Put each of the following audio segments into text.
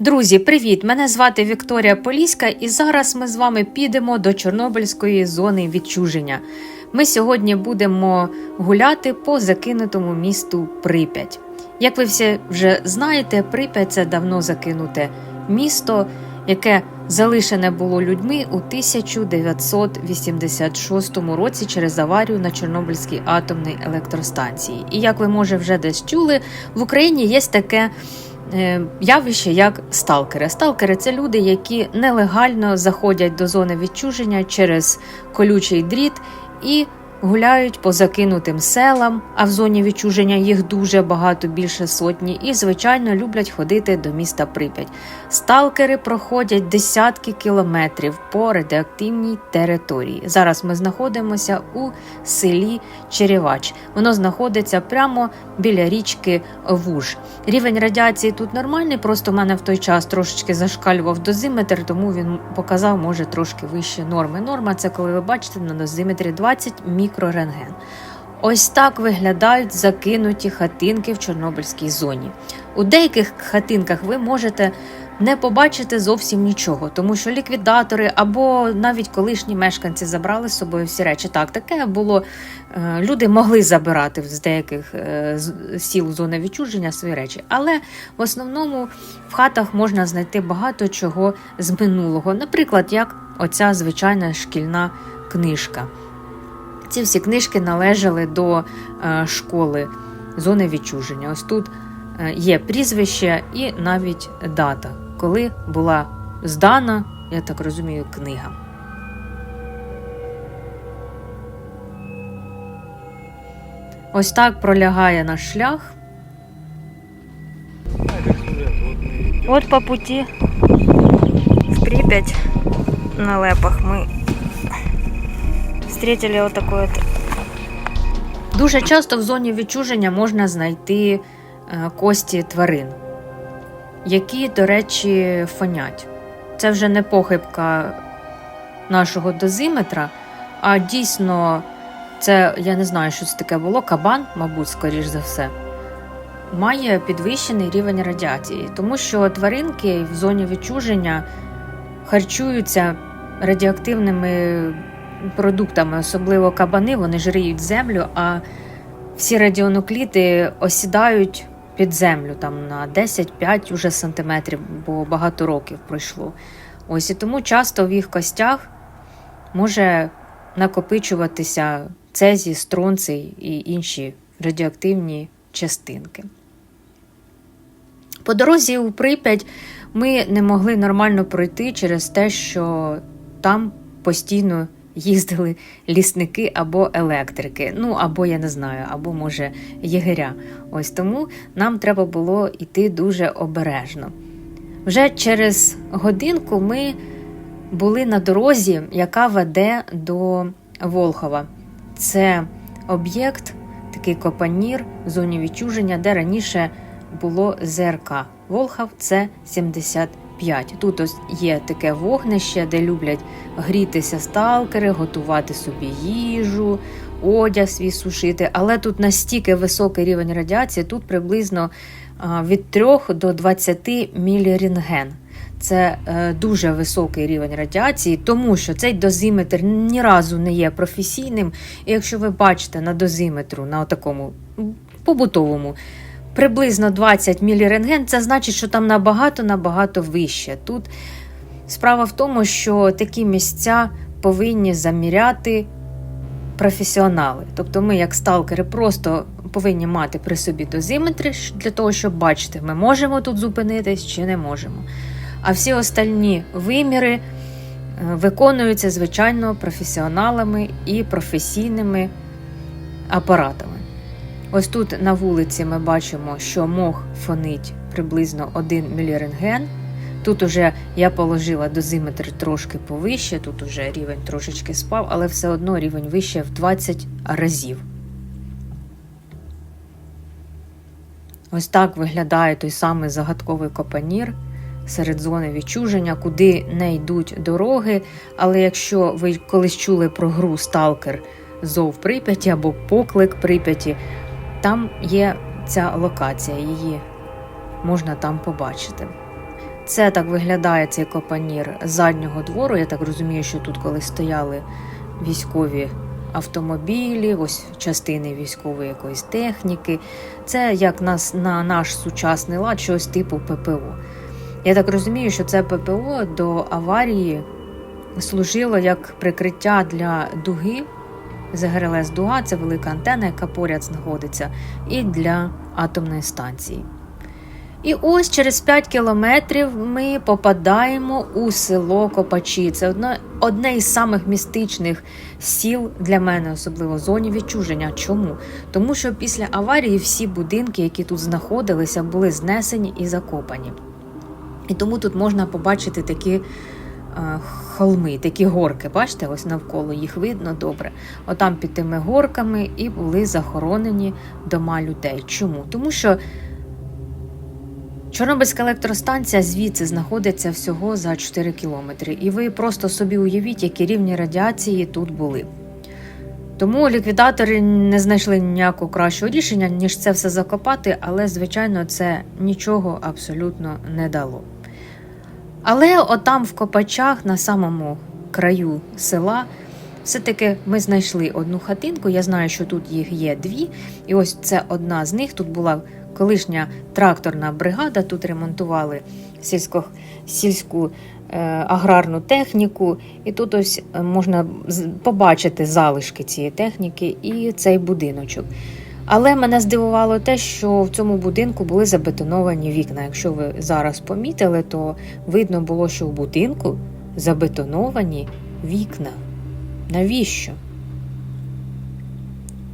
Друзі, привіт! Мене звати Вікторія Поліська, і зараз ми з вами підемо до Чорнобильської зони відчуження. Ми сьогодні будемо гуляти по закинутому місту Прип'ять. Як ви всі вже знаєте, Прип'ять це давно закинуте місто, яке залишене було людьми у 1986 році через аварію на Чорнобильській атомній електростанції. І як ви може вже десь чули, в Україні є таке явище як сталкери. Сталкери це люди, які нелегально заходять до зони відчуження через колючий дріт і гуляють по закинутим селам, а в зоні відчуження їх дуже багато, більше сотні, і, звичайно, люблять ходити до міста Прип'ять. Сталкери проходять десятки кілометрів по радіоактивній території. Зараз ми знаходимося у селі Черевач. Воно знаходиться прямо біля річки Вуж. Рівень радіації тут нормальний, просто в мене в той час трошечки зашкалював дозиметр, тому він показав, може, трошки вище норми. Норма це коли ви бачите на дозиметрі 20 мікрорентген. Ось так виглядають закинуті хатинки в Чорнобильській зоні. У деяких хатинках ви можете не побачити зовсім нічого, тому що ліквідатори або навіть колишні мешканці забрали з собою всі речі. Так, таке було. е, Люди могли забирати з деяких е, сіл зони відчуження свої речі, але в основному в хатах можна знайти багато чого з минулого. Наприклад, як оця звичайна шкільна книжка. Ці всі книжки належали до е, школи зони відчуження. Ось тут е, є прізвище і навіть дата, коли була здана, я так розумію, книга. Ось так пролягає наш шлях. От по путі в Припять на лепах ми встретили вот такое вот. Дуже часто в зоні відчуження можна знайти е, кості тварин, які, до речі, фонять. Це вже не похибка нашого дозиметра, а дійсно, це я не знаю, що це таке було. Кабан, мабуть, скоріш за все, має підвищений рівень радіації, тому що тваринки в зоні відчуження харчуються радіоактивними продуктами, особливо кабани, вони жриють землю, а всі радіонукліди осідають під землю там на 10-5 уже сантиметрів, бо багато років пройшло. Ось і тому часто в їх костях може накопичуватися цезій, стронций і інші радіоактивні частинки. По дорозі у Прип'ять ми не могли нормально пройти через те, що там постійно їздили лісники або електрики. Ну або я не знаю, або може єгеря. Ось тому нам треба було йти дуже обережно. Вже через годинку ми були на дорозі, яка веде до Волхова. Це об'єкт, такий копанір в зоні відчуження, де раніше було ЗРК. Волхов це 75. Тут ось є таке вогнище, де люблять грітися сталкери, готувати собі їжу, одяг свій сушити. Але тут настільки високий рівень радіації, тут приблизно від 3 до 20 мілірентген. Це е, дуже високий рівень радіації, тому що цей дозиметр ні разу не є професійним. І якщо ви бачите на дозиметру, на такому побутовому, приблизно 20 мілірентген, це значить, що там набагато-набагато вище. Тут справа в тому, що такі місця повинні заміряти професіонали. Тобто ми, як сталкери, просто повинні мати при собі дозиметри для того, щоб бачити, ми можемо тут зупинитись чи не можемо. А всі остальні виміри е, виконуються, звичайно, професіоналами і професійними апаратами. Ось тут на вулиці ми бачимо, що мох фонить приблизно 1 мілірентген. Тут уже я положила дозиметр трошки повище, тут уже рівень трошечки спав, але все одно рівень вище в 20 разів. Ось так виглядає той самий загадковий копанір серед зони відчуження, куди не йдуть дороги. Але якщо ви колись чули про гру Сталкер Зов Прип'яті або Поклик Прип'яті, там є ця локація, її можна там побачити. Це так виглядає цей копанір заднього двору. Я так розумію, що тут коли стояли військові автомобілі, ось частини військової якоїсь техніки. Це як нас на наш сучасний лад, щось типу ППО. Я так розумію, що це ППО до аварії служило як прикриття для дуги. ЗГРЛС Дуга це велика антенна, яка поряд знаходиться, і для атомної станції. І ось через 5 кілометрів ми попадаємо у село Копачі. Це одне, одне із самих містичних сіл для мене, особливо в зоні відчуження. Чому? Тому що після аварії всі будинки, які тут знаходилися, були знесені і закопані. І тому тут можна побачити такі холми, такі горки. Бачите, ось навколо їх видно добре. Отам під тими горками і були захоронені дома людей. Чому? Тому що. Чорнобильська електростанція звідси знаходиться всього за 4 кілометри, і ви просто собі уявіть, які рівні радіації тут були. Тому ліквідатори не знайшли ніякого кращого рішення, ніж це все закопати, але, звичайно, це нічого абсолютно не дало. Але отам в Копачах, на самому краю села, все-таки ми знайшли одну хатинку. Я знаю, що тут їх є дві, і ось це одна з них. Тут була колишня тракторна бригада, тут ремонтували сільсько, сільську е, аграрну техніку, і тут ось е, можна побачити залишки цієї техніки і цей будиночок. Але мене здивувало те, що в цьому будинку були забетоновані вікна. Якщо ви зараз помітили, то видно було, що в будинку забетоновані вікна. Навіщо?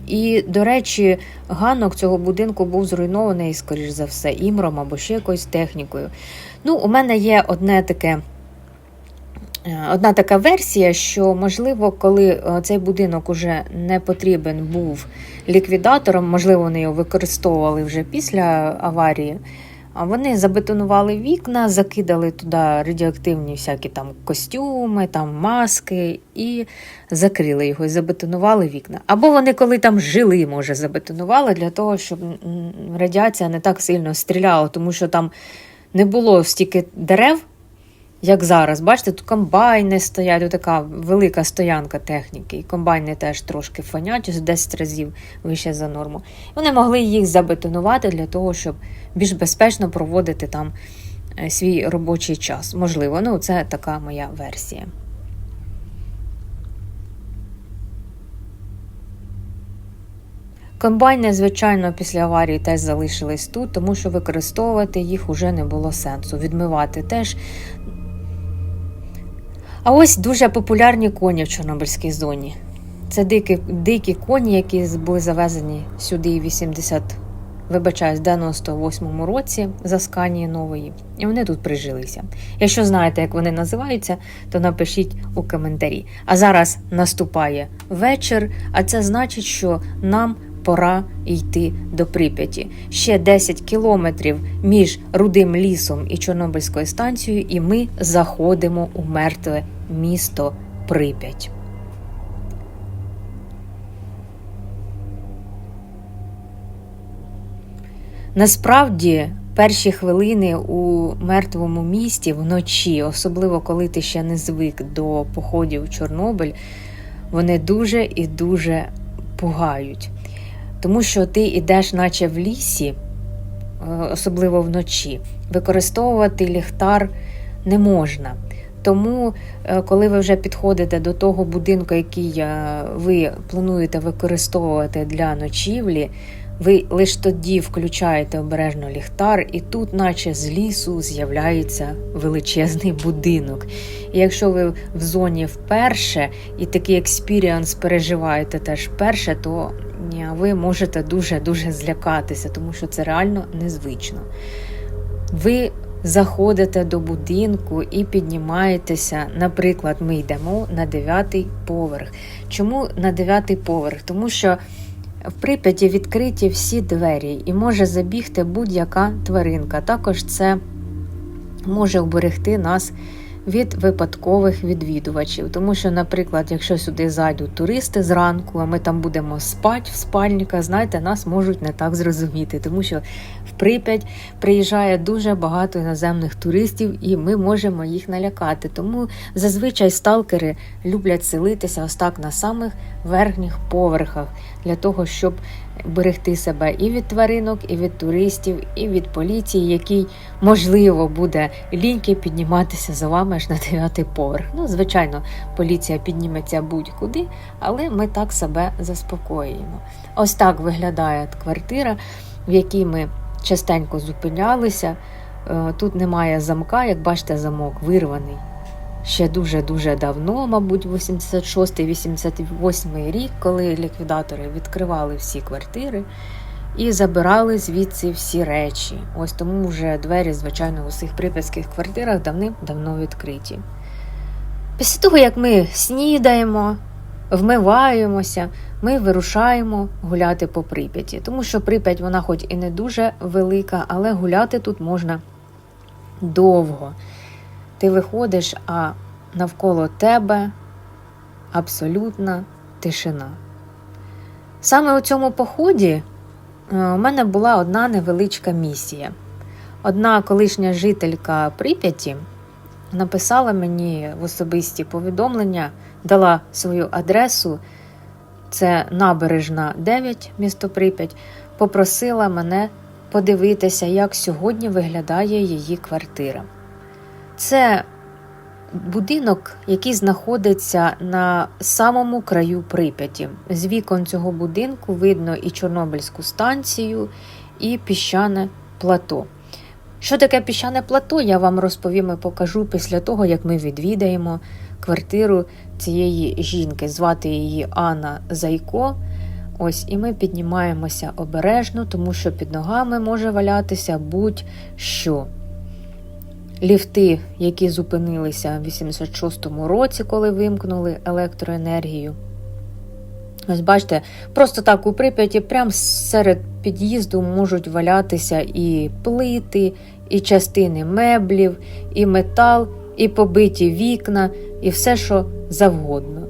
І, до речі, ганок цього будинку був зруйнований, скоріш за все, імром або ще якоюсь технікою. Ну, у мене є одне таке. Е, одна така версія, що, можливо, коли е, цей будинок уже не потрібен був ліквідатором, можливо, вони його використовували вже після аварії, А вони забетонували вікна, закидали туди радіоактивні всякі там костюми, там маски і закрили його і забетонували вікна. Або вони, коли там жили, може, забетонували для того, щоб радіація не так сильно стріляла, тому що там не було стільки дерев як зараз. Бачите, тут комбайни стоять, тут така велика стоянка техніки. І комбайни теж трошки фонять, 10 разів вище за норму. Вони могли їх забетонувати для того, щоб більш безпечно проводити там е, свій робочий час. Можливо, ну це така моя версія. Комбайни, звичайно, після аварії теж залишились тут, тому що використовувати їх уже не було сенсу. Відмивати теж а ось дуже популярні коні в Чорнобильській зоні. Це дикі дикі коні, які були завезені сюди в 80, вибачаюсь, 98-му році за Сканії нової, і вони тут прижилися. Якщо знаєте, як вони називаються, то напишіть у коментарі. А зараз наступає вечір, а це значить, що нам пора йти до Прип'яті. Ще 10 кілометрів між рудим лісом і Чорнобильською станцією, і ми заходимо у мертве місто Прип'ять. Насправді, перші хвилини у мертвому місті вночі, особливо коли ти ще не звик до походів в Чорнобиль, вони дуже і дуже пугають. Тому що ти йдеш, наче в лісі, е, особливо вночі, використовувати ліхтар не можна. Тому, е, коли ви вже підходите до того будинку, який е, ви плануєте використовувати для ночівлі, ви лише тоді включаєте обережно ліхтар, і тут, наче з лісу, з'являється величезний будинок. І якщо ви в зоні вперше і такий експіріанс переживаєте теж вперше, то ви можете дуже-дуже злякатися, тому що це реально незвично. Ви заходите до будинку і піднімаєтеся. Наприклад, ми йдемо на дев'ятий поверх. Чому на дев'ятий поверх? Тому що в Прип'яті відкриті всі двері і може забігти будь-яка тваринка. Також це може вберегти нас від випадкових відвідувачів. Тому що, наприклад, якщо сюди зайдуть туристи зранку, а ми там будемо спати в спальниках, знаєте, нас можуть не так зрозуміти, тому що в Прип'ять приїжджає дуже багато іноземних туристів, і ми можемо їх налякати. Тому зазвичай сталкери люблять селитися ось так на самих верхніх поверхах для того, щоб берегти себе і від тваринок, і від туристів, і від поліції, який можливо буде ліньки підніматися за вами аж на дев'ятий поверх. Ну, звичайно, поліція підніметься будь-куди, але ми так себе заспокоюємо. Ось так виглядає квартира, в якій ми частенько зупинялися. Е, Тут немає замка, як бачите, замок вирваний. Ще дуже-дуже давно, мабуть, 86-88 рік, коли ліквідатори відкривали всі квартири і забирали звідси всі речі. Ось тому вже двері, звичайно, у всіх прип'ятських квартирах давним-давно відкриті. Після того, як ми снідаємо, вмиваємося, ми вирушаємо гуляти по Прип'яті. Тому що Прип'ять, вона хоч і не дуже велика, але гуляти тут можна довго. Ти виходиш, а навколо тебе абсолютна тишина. Саме у цьому поході е, у мене була одна невеличка місія. Одна колишня жителька Прип'яті написала мені в особисті повідомлення, дала свою адресу, це набережна 9, місто Прип'ять, попросила мене подивитися, як сьогодні виглядає її квартира. Це будинок, який знаходиться на самому краю Прип'яті. З вікон цього будинку видно і Чорнобильську станцію, і піщане плато. Що таке піщане плато, я вам розповім і покажу після того, як ми відвідаємо квартиру цієї жінки. Звати її Анна Зайко. Ось, і ми піднімаємося обережно, тому що під ногами може валятися будь-що. Ліфти, які зупинилися в 86-му році, коли вимкнули електроенергію. Ось бачите, просто так у Прип'яті, прямо серед під'їзду можуть валятися і плити, і частини меблів, і метал, і побиті вікна, і все, що завгодно.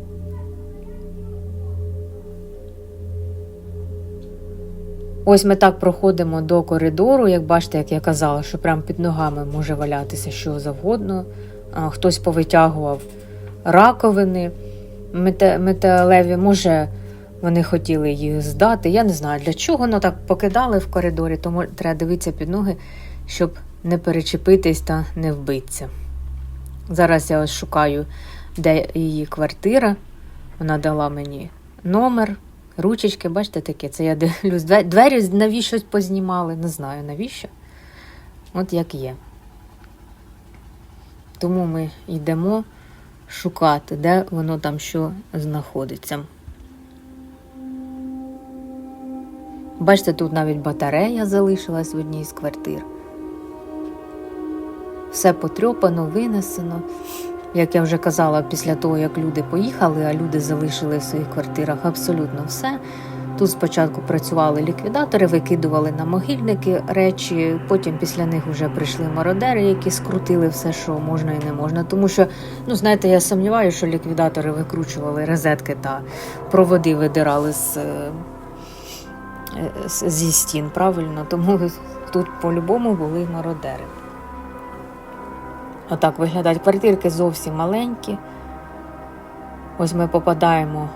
Ось ми так проходимо до коридору, як бачите, як я казала, що прямо під ногами може валятися що завгодно. Хтось повитягував раковини металеві, може, вони хотіли їх здати. Я не знаю для чого, але так покидали в коридорі, тому треба дивитися під ноги, щоб не перечепитись та не вбитися. Зараз я ось шукаю, де її квартира. Вона дала мені номер. Ручечки, бачите, таке, це я дивлюсь. Двері навіщось познімали, не знаю навіщо. От як є. Тому ми йдемо шукати, де воно там що знаходиться. Бачите, тут навіть батарея залишилась в одній з квартир. Все потрьопано, винесено. Як я вже казала, після того, як люди поїхали, а люди залишили в своїх квартирах абсолютно все. Тут спочатку працювали ліквідатори, викидували на могильники речі, потім після них вже прийшли мародери, які скрутили все, що можна і не можна. Тому що, ну знаєте, я сумніваюся, що ліквідатори викручували розетки та проводи видирали з, е, зі стін, правильно? Тому тут по-любому були мародери. Отак виглядають квартирки зовсім маленькі. Ось ми попадаємо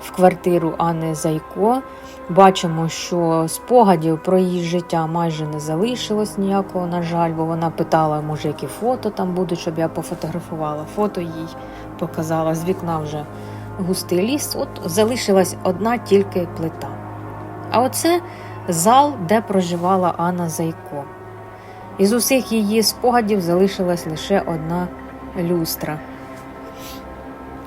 в квартиру Анни Зайко. Бачимо, що спогадів про її життя майже не залишилось ніякого, на жаль, бо вона питала, може, які фото там будуть, щоб я пофотографувала. Фото їй показала. З вікна вже густий ліс. От залишилась одна тільки плита. А оце зал, де проживала Анна Зайко. Із усіх її спогадів залишилась лише одна люстра.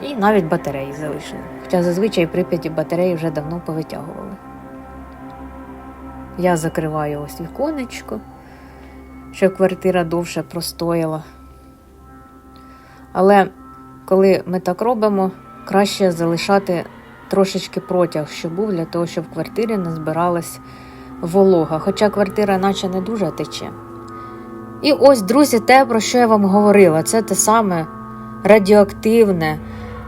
І навіть батареї залишили. Хоча зазвичай Прип'яті батареї вже давно повитягували. Я закриваю ось віконечко, щоб квартира довше простояла. Але коли ми так робимо, краще залишати трошечки протяг, що був для того, щоб в квартирі не збиралась волога. Хоча квартира наче не дуже тече. І ось, друзі, те, про що я вам говорила, це те саме радіоактивне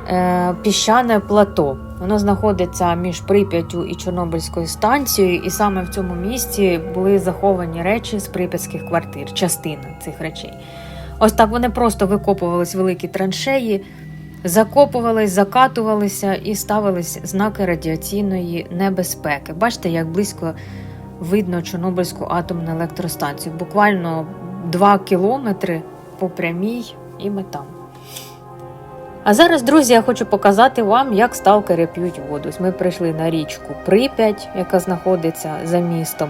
е, піщане плато. Воно знаходиться між Прип'яттю і Чорнобильською станцією, і саме в цьому місці були заховані речі з прип'ятських квартир, частина цих речей. Ось так вони просто викопувались великі траншеї, закопувались, закатувалися і ставились знаки радіаційної небезпеки. Бачите, як близько видно Чорнобильську атомну електростанцію. Буквально 2 кілометри по прямій, і ми там. А зараз, друзі, я хочу показати вам, як сталкери п'ють воду. Ми прийшли на річку Прип'ять, яка знаходиться за містом.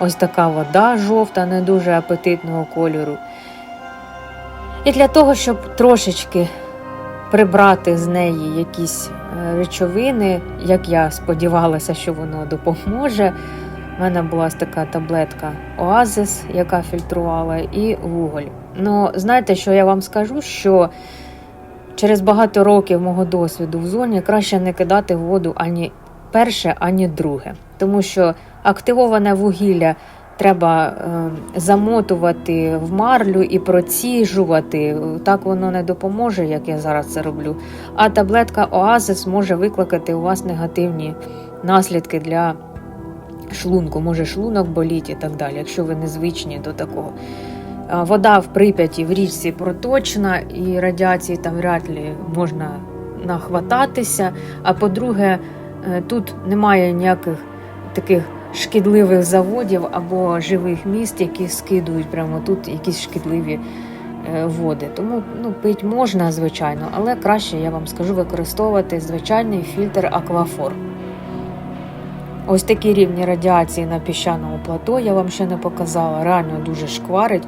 Ось така вода жовта, не дуже апетитного кольору. І для того, щоб трошечки прибрати з неї якісь е, речовини, як я сподівалася, що воно допоможе. У мене була така таблетка Оазис, яка фільтрувала, і вуголь. Ну, знаєте, що я вам скажу? Що через багато років мого досвіду в зоні краще не кидати воду ані перше, ані друге. Тому що активоване вугілля треба е, замотувати в марлю і проціжувати. Так воно не допоможе, як я зараз це роблю. А таблетка Оазис може викликати у вас негативні наслідки для шлунку, може шлунок боліть і так далі, якщо ви не звичні до такого. Вода в Прип'яті в річці проточна, і радіації там вряд ли можна нахвататися. А по-друге, е, тут немає ніяких таких шкідливих заводів або живих міст, які скидують прямо тут якісь шкідливі е, води. Тому ну, пить можна, звичайно, але краще, я вам скажу, використовувати звичайний фільтр Аквафор. Ось такі рівні радіації на піщаному плато я вам ще не показала. Реально дуже шкварить.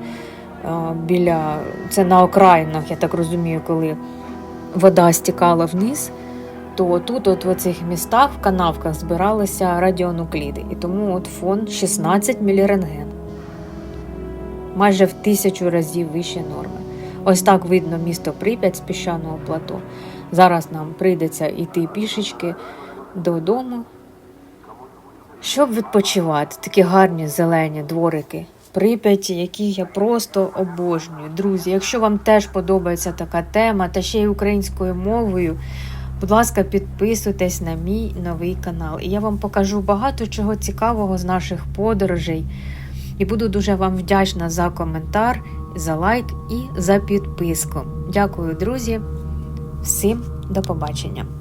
Е, Біля це на окраїнах, я так розумію, коли вода стікала вниз, то тут, от в цих містах, в канавках, збиралися радіонукліди. І тому от фон 16 мілірентген. Майже в тисячу разів вище норми. Ось так видно місто Прип'ять з піщаного плато. Зараз нам прийдеться йти пішечки додому. Щоб відпочивати, такі гарні зелені дворики Прип'яті, які я просто обожнюю. Друзі, якщо вам теж подобається така тема, та ще й українською мовою, будь ласка, підписуйтесь на мій новий канал. І я вам покажу багато чого цікавого з наших подорожей. І буду дуже вам вдячна за коментар, за лайк і за підписку. Дякую, друзі. Всім до побачення!